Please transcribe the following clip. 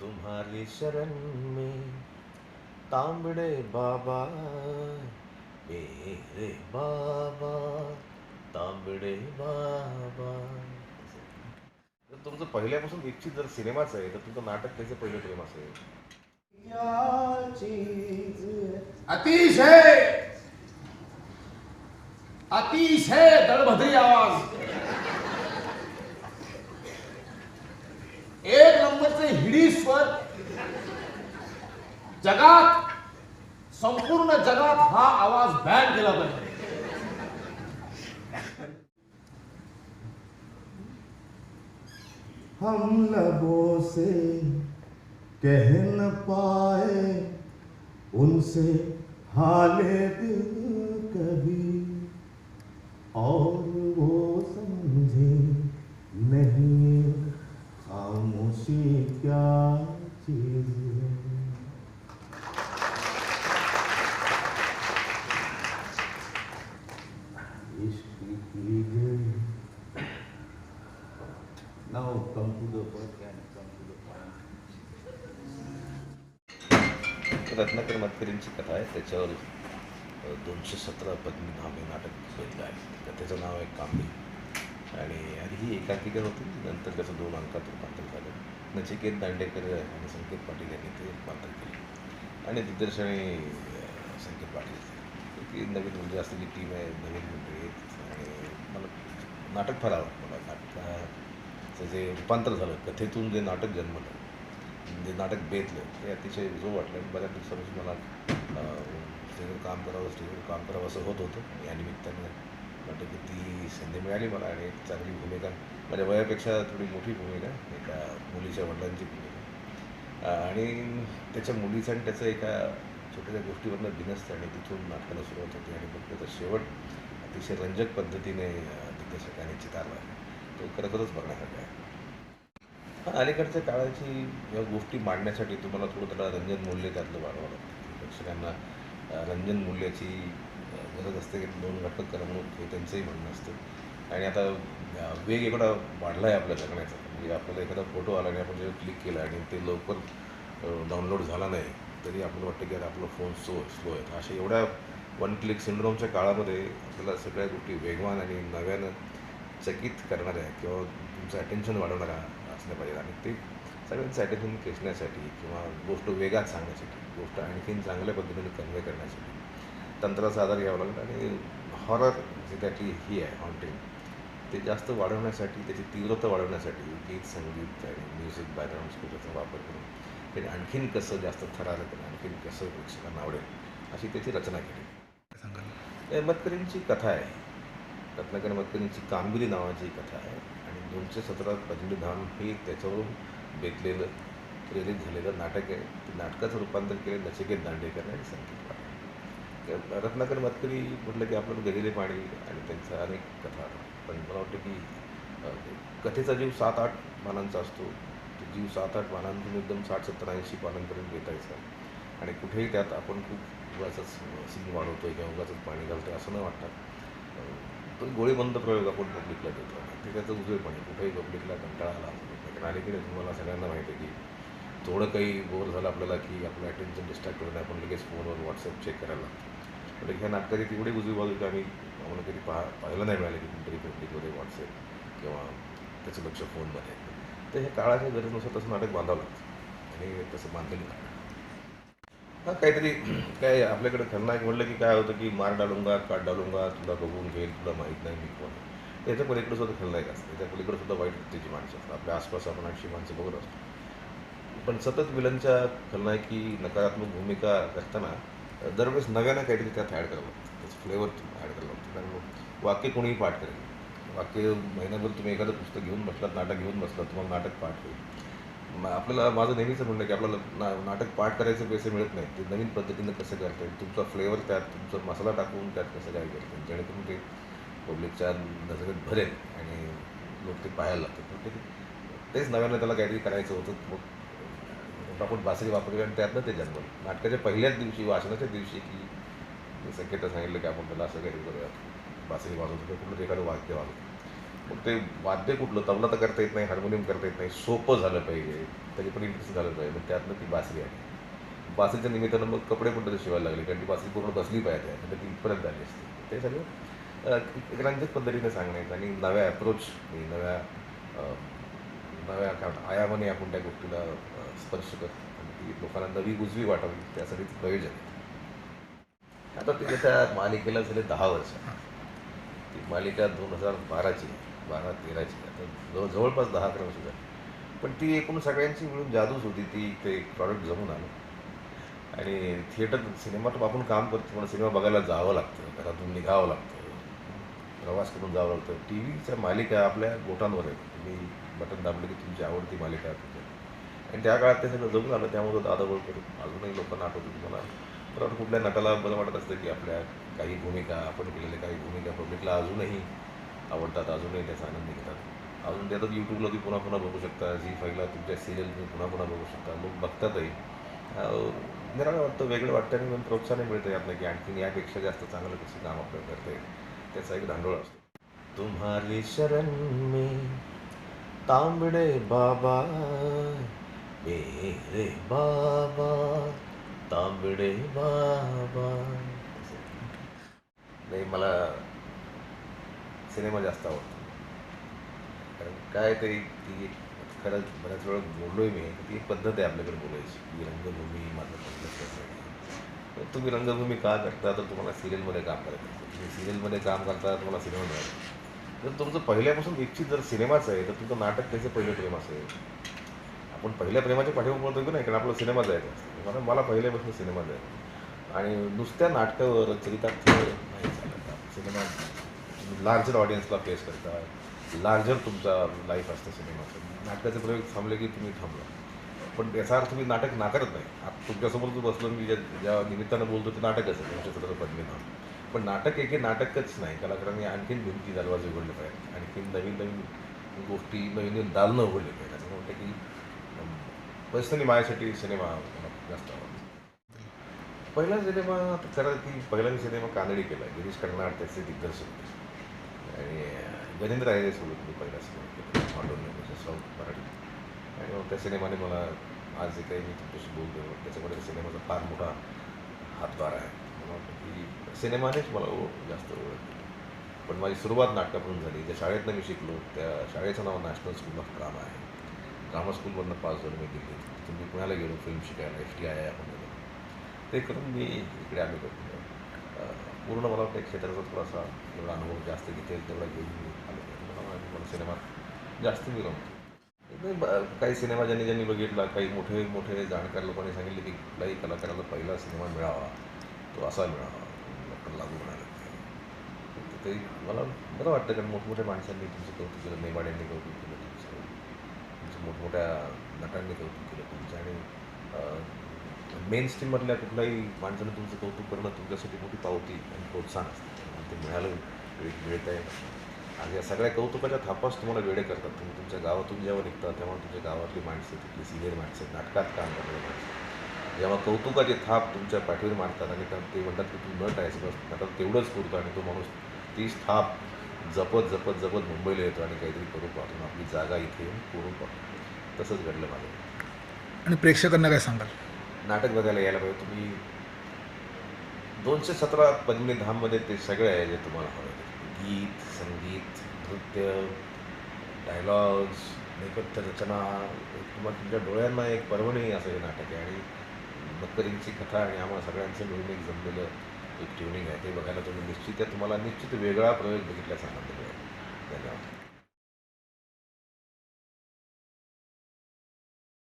तुम्हारी शरण में तांबड़े बाबा ए रे बाबा तांबडे बाबा। तर तुमचं पहिल्यापासून इच्छित जर सिनेमाच आहे तर तुमचं नाटक त्याचं पहिलं प्रेम असेल अतिशय! अतिशय दळभद्री आवाज! जगात, संपूर्ण जगात हा आवाज़ बॅन पाहिजे. हम लबों से कह न पाए, उनसे हाले दिल कभी, और Now come to the point and come to the point. Ratnakar मतकरींची कथा आहे त्याच्यावर दोनशे सतरा पद्मी धामे नाटक घेतलं आहे. तर त्याचं नाव आहे कांबी. आणि आधी ही एकांकिका होती नंतर त्याचं दोन अंकात रूपांतर झालं. नचिकेत दांडेकर आणि संकेत पाटील यांनी ते रूपांतर केलं. आणि दिग्दर्शन आणि संकेत पाटील. ती नवीन म्हणजे असलेली टीम आहे नवीन म्हणजे मंडळी आहेत आणि मला नाटक फार आवडतं मला. नाटक जे रूपांतर झालं कथेतून जे नाटक जन्मलं जे नाटक बेतलं ते अतिशय जो वाटलं. आणि बऱ्याच दिवसापासून मला स्टेजवर काम करावं स्टेजवर काम करावं असं होत होतं. या निमित्तानं वाटतं की ती संधी मिळाली मला आणि एक चांगली भूमिका माझ्या वयापेक्षा थोडी मोठी भूमिका एका मुलीच्या वडिलांची भूमिका. आणि त्याच्या मुलीचं आणि त्याचं एका छोट्याशा गोष्टीवरनं बिनसतं आणि तिथून नाटकाला सुरुवात होते. आणि मग त्याचा शेवट अतिशय रंजक पद्धतीने दिग्दर्शकाने चितारला. तो खरोखरच बघण्यासाठी आहे. पण अलीकडच्या काळाची या गोष्टी मांडण्यासाठी तुम्हाला थोडं त्याला रंजन मूल्य त्यातलं वाढवावं लागतं. प्रेक्षकांना रंजन मूल्याची गरज असते की दोन घटक करमणूक हे त्यांचंही म्हणणं असतं. आणि आता वेग एवढा वाढला आहे आपल्या जगण्याचा. म्हणजे आपल्याला एखादा फोटो आला आणि आपण जे क्लिक केला आणि ते लवकर डाउनलोड झाला नाही तरी आपल्याला वाटतं की अरे आपला फोन स्लो स्लो आहे. अशा एवढ्या वन क्लिक सिंड्रोमच्या काळामध्ये आपल्याला सगळ्या गोष्टी वेगवान आणि नव्यानं चकित करणाऱ्या किंवा तुमचं अटेन्शन वाढवणाऱ्या असल्या पाहिजेत आणि ते सगळ्यांचं अटेन्शन खेचण्यासाठी किंवा गोष्ट वेगात सांगण्यासाठी गोष्ट आणखीन चांगल्या पद्धतीने कन्वे करण्यासाठी तंत्राचा आधार घ्यावा लागला. आणि हॉरर जे त्याची ही आहे हॉन्टिंग ते जास्त वाढवण्यासाठी त्याची तीव्रता वाढवण्यासाठी गीत संगीत आणि म्युझिक बॅकग्राऊंड स्कोरचा वापर करून ते आणखीन कसं जास्त थरारक आणि आणखीन कसं प्रेक्षकांना आवडेल अशी त्याची रचना केली. हे मतकरींची कथा आहे. रत्नाकर मतकरींची कामगिरी नावाची कथा आहे. आणि दोनशे सतरा पद्मधाम हे त्याच्यावरून बेतलेलं प्रेरित झालेलं नाटक आहे. ते नाटकाचं रूपांतर केलं नचिकेत दांडेकर आणि संकेत तर रत्नाकर मतकरी म्हटलं की आपल्याला गेलेले पाणी आणि त्यांच्या अनेक कथा पण मला वाटतं की कथेचा जीव सात आठ मानांचा असतो. तो जीव सात आठ मानांतून एकदम साठ सत्तर ऐंशी पानांपर्यंत बेतायचा. आणि कुठेही त्यात आपण खूप उगाचच सीन आहे किंवा उगाचंच पाणी घालतोय असं न वाटतं पण गोळीबंद प्रयोग आपण पब्लिकला देतो. ते त्याचं उजवेपणे कुठेही पब्लिकला कंटाळा आला कारण अलीकडे तुम्हाला सगळ्यांना माहिती आहे की थोडं काही बोर झालं आपल्याला की आपलं अटेन्शन डिस्ट्रॅक्ट होतं आपण लगेच फोनवर व्हॉट्सअप चेक करायला लागतो. पण ह्या नाटकाची तेवढी उजवी बाजू की आम्ही आम्हाला कधी पहा पाहायला नाही मिळालं की कुठेतरी पब्लिकमध्ये व्हॉट्सअप किंवा त्याचं लक्ष फोनमध्ये तर ह्या काळाच्या गरजेनुसार तसं नाटक बांधावं लागतं. आणि तसं बांधलेलं नाटक हा काहीतरी काय आपल्याकडे खलनायक म्हणलं की काय होतं की मार डालूंगा काट डालूंगा तुला बघून घेईल तुला माहीत नाही मी कोण याच्या पलीकडे सुद्धा खलनायक असतं. त्याच्या पलीकडे सुद्धा वाईट वृत्तीची माणसं असतात. आपल्या आसपास आपण अशी माणसं बघत असतो. पण सतत विलनच्या खलनायकी नकारात्मक भूमिका करताना दरवेळेस नव्यानं काहीतरी त्यात ॲड करावं लागतं. त्याचं फ्लेवर ॲड करावं लागतं. कारण वाक्य कोणीही पाठ करेल. वाक्य महिन्याभर तुम्ही एखादं पुस्तक घेऊन बसलात नाटक घेऊन बसलात तुम्हाला नाटक पाठ होईल. आपल्याला माझं नेहमीच म्हणणं की आपल्याला ना नाटक पाठ करायचे पैसे मिळत नाही ते नवीन पद्धतीनं कसं करता येईल? तुमचा फ्लेवर त्यात तुमचा मसाला टाकून त्यात कसं काय करता येईल? जेणेकरून ते पब्लिकच्या नजरेत भरेल आणि लोक ते पाहायला लागतात पण ते तेच नव्यानं त्याला काहीतरी करायचं होतं. मग आपण बासरी वापरली आणि त्यातनं ते जन्मलं. नाटकाच्या पहिल्याच दिवशी वाचनाच्या दिवशी की संकेत सांगितलं की आपण त्याला असं काहीतरी करूया बासरी वाजवतो किंवा कुठलं एखादं वाद्य वाजवतो. ते वाद्य कुठलं तबला तर करता येत नाही हार्मोनियम करता येत नाही सोपं झालं पाहिजे त्याची पण इंटरेस्ट झालं पाहिजे मग त्यातनं ती बासरी आहे बासरीच्या निमित्तानं मग कपडे पण त्याचे शिवायला लागले कारण ती बासरी पूर्ण बसली पाहिजे म्हणजे ती इथपर्यंत आली असते. ते सगळं एक रंजक पद्धतीने सांगण्याचं आणि नव्या अप्रोच नव्या नव्या काय आयामाने आपण त्या गोष्टीला स्पर्श करतो. आणि ती लोकांना नवी उजवी वाटावी त्यासाठी प्रयोजन आता तिथे त्या मालिकेला झाले दहा वर्ष. ती मालिका दोन हजार बाराची बारा तेराची आता जवळ जवळपास दहा अकरा वर्ष झाली. पण ती एकूण सगळ्यांची मिळून जादूच होती. ती ते प्रॉडक्ट जमून आलं. आणि थिएटर सिनेमात आपण काम करतो. पण सिनेमा बघायला जावं लागतं. घरातून निघावं लागतं. प्रवास करून जावं लागतं. टी व्हीच्या मालिका आपल्या बोटांवर आहेत. तुम्ही बटन दाबले की तुमची आवडती मालिका तुमच्या आणि त्या काळात ते सगळं जमून आलं. त्यामुळे दादा करून अजूनही लोकांना आठवतो तुम्हाला. परत कुठल्या नटाला बरं वाटत असतं की आपल्या काही भूमिका आपण केलेल्या काही भूमिका पब्लिकला अजूनही आवडतात अजूनही त्याचा आनंद घेतात. अजून ते आता यूट्यूबला तुम्ही पुन्हा पुन्हा बघू शकता झी फाईव्हला तुमच्या सिरियल तुम्ही पुन्हा पुन्हा बघू शकता. लोक बघतातही. निराळं वाटतं वेगळं वाटतं आणि मग प्रोत्साहन मिळतं यातनं की आणखीन यापेक्षा जास्त चांगलं कसं काम आपल्याला करता येईल. त्याचा एक धांडोळ असतो. तुम्हारी शरण मी तांबडे बाबा मेरे बाबा तांबडे बाबा. नाही मला सिनेमा जास्त आवडतो. कारण काय ते ती खरंच बऱ्याच वेळा बोललो आहे मी ती एक पद्धत आहे आपल्याकडे बोलायची. की रंगभूमी माझं तर तुम्ही रंगभूमी का करता? तर तुम्हाला सिरियलमध्ये काम करायचं असतं. तुम्ही सिरियलमध्ये काम करता तुम्हाला सिनेमा मिळाला जर तुमचं पहिल्यापासून इच्छित जर सिनेमाचं आहे तर तुमचं नाटक त्याचं पहिलं प्रेम असेल. आपण पहिल्या प्रेमाच्या पाठीवर बोलतो की नाही? कारण आपला सिनेमा जायचा असतो. मला मला पहिल्यापासून सिनेमा जायचा आणि नुसत्या नाटकावर चरितार्थ नाही चालत. सिनेमा लार्जर ऑडियन्सला फेस करता लार्जर तुमचा लाईफ असतं सिनेमाचं. नाटकाचे प्रयोग थांबले की तुम्ही थांबला. पण याचा अर्थ मी नाटक नाकारत नाही. आता तुमच्यासमोर जो बसलो मी ज्या ज्या निमित्तानं बोलतो ते नाटकच आहे नक्षत्र पद्मीनाम पण नाटक एक हे नाटकच नाही. कलाकारांनी आणखीन भिंती दरवाजे उघडले पाहिजे आणखीन नवीन नवीन गोष्टी नवीन नवीन दालनं उघडली पाहिजे असं म्हणतं की पर्सनली माझ्यासाठी सिनेमा जास्त आवडतो. पहिला सिनेमा आता खरं की पहिला मी सिनेमा कानडी केला. गिरीश कर्नाड त्याचे दिग्दर्शक होते. आणि गजेंद्र आहे सोबत मी पहिला सिनेमा साऊथ मराठी आणि मग त्या सिनेमाने मला आज जे काही मी तुमच्याशी बोलतो त्याच्यामध्ये त्या सिनेमाचा फार मोठा हातभार आहे मला वाटतं की सिनेमानेच मला जास्त ओळख दिली पण माझी सुरुवात नाटकापासून झाली ज्या शाळेतनं मी शिकलो त्या शाळेचं नाव नॅशनल स्कूल ऑफ ड्रामा आहे ड्रामा स्कूलमधनं पास झालो मी दिल्लीत तिथून मी पुण्याला गेलो फिल्म शिकायला एफ टी आय आपण गेलो ते करून मी इकडे आम्ही करतो पूर्ण मला वाटतं क्षेत्राचा थोडासा एवढा अनुभव जास्त घेता येईल तेवढा घेऊन मी आलो. मला मला सिनेमात जास्त मी रमतो ब- काही सिनेमा ज्यांनी ज्यांनी बघितला काही मोठे मोठे जाणकार लोकांनी सांगितले की कुठल्याही कलाकाराला पहिला सिनेमा मिळावा तो असा मिळावा. डॉक्टर लागू म्हणाले ते मला बरं वाटतं कारण मोठमोठ्या माणसांनी तुमचं कौतुक केलं नेमाड्यांनी कौतुक केलं तुमचं तुमचं मोठमोठ्या नटांनी कौतुक केलं तुमचं आणि मेन स्ट्रीममधल्या कुठल्याही माणसानं तुमचं कौतुक करणं तुमच्यासाठी मोठी पावती आणि प्रोत्साहन असतं. ते मिळालं वेळ मिळत आहे आणि या सगळ्या कौतुकाच्या थापास तुम्हाला वेळे करतात. तुम्ही तुमच्या गावातून जेव्हा निघता तेव्हा तुमच्या गावातली माणसं तिथली सिनियर माणसं नाटकात काम करणारी माणसं. जेव्हा कौतुकाची थाप तुमच्या पाठीवर मारतात आणि ते म्हणतात की तू नट आहेस बस. आता तेवढंच पुरतं आणि तो माणूस तीच थाप जपत जपत जपत मुंबईला येतो आणि काहीतरी करून पाहतो. आपली जागा इथे येऊन करून पाहतो. तसंच घडलं माझं. आणि प्रेक्षकांना काय सांगाल? नाटक बघायला यायला पाहिजे. तुम्ही दोनशे सतरा पद्मिनी धाममध्ये ते सगळे आहे जे तुम्हाला हवं गीत संगीत नृत्य डायलॉग्स नेपथ्य रचना तुम्हाला तुमच्या डोळ्यांना एक पर्वणी असं हे नाटक आहे. आणि मतकरींची कथा आणि आम्हाला सगळ्यांचं मिळून एक जमलेलं एक ट्युनिंग आहे. ते बघायला तुम्ही निश्चित आहे तुम्हाला निश्चित वेगळा प्रयोग बघितल्याचा आनंद मिळेल धन्यवाद.